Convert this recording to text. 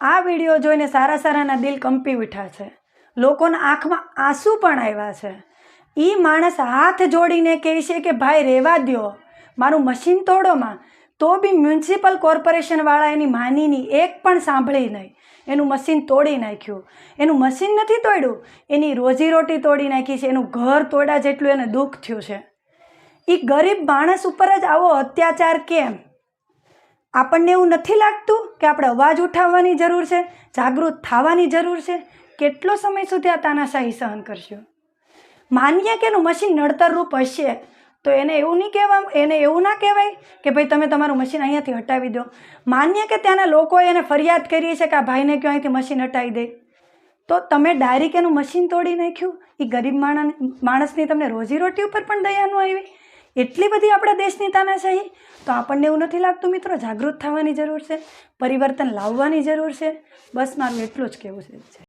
આ વીડિયો જોઈને સારા સારાના દિલ કંપી ઉઠ્યા છે. લોકોના આંખમાં આંસુ પણ આવ્યા છે. એ માણસ હાથ જોડીને કહે છે કે, ભાઈ રહેવા દ્યો. મારું મશીન તોડોમાં તો બી મ્યુનિસિપલ કોર્પોરેશનવાળા એની માનીની એક પણ સાંભળી નહીં. એનું મશીન તોડી નાખ્યું. એનું મશીન નથી તોડ્યું. એની રોજીરોટી તોડી નાખી છે. એનું ઘર તોડા જેટલું એને દુઃખ થયું છે. એ ગરીબ માણસ ઉપર જ આવો અત્યાચાર કેમ? આપણને એવું નથી લાગતું કે આપણે અવાજ ઉઠાવવાની જરૂર છે, જાગૃત થવાની જરૂર છે? કેટલો સમય સુધી આ તાનાશાહી સહન કરશો? માનીએ કે એનું મશીન નડતર રૂપ હશે, તો એને એવું નહીં કહેવા, એને એવું ના કહેવાય કે ભાઈ તમે તમારું મશીન અહીંયાથી હટાવી દો. માન્ય કે ત્યાંના લોકોએ એને ફરિયાદ કરી છે કે આ ભાઈને કયો અહીંથી મશીન હટાવી દે. તો તમે ડાયરેક્ટ એનું મશીન તોડી નાખ્યું? એ ગરીબ માણસ, માણસની તમને રોજીરોટી ઉપર પણ દયા ન આવી? એટલી બધી આપણા દેશની તાનાશાહી? તો આપણને એવું નથી લાગતું મિત્રો, જાગૃત થવાની જરૂર છે, પરિવર્તન લાવવાની જરૂર છે. બસ મારું એટલું જ કહેવું છે.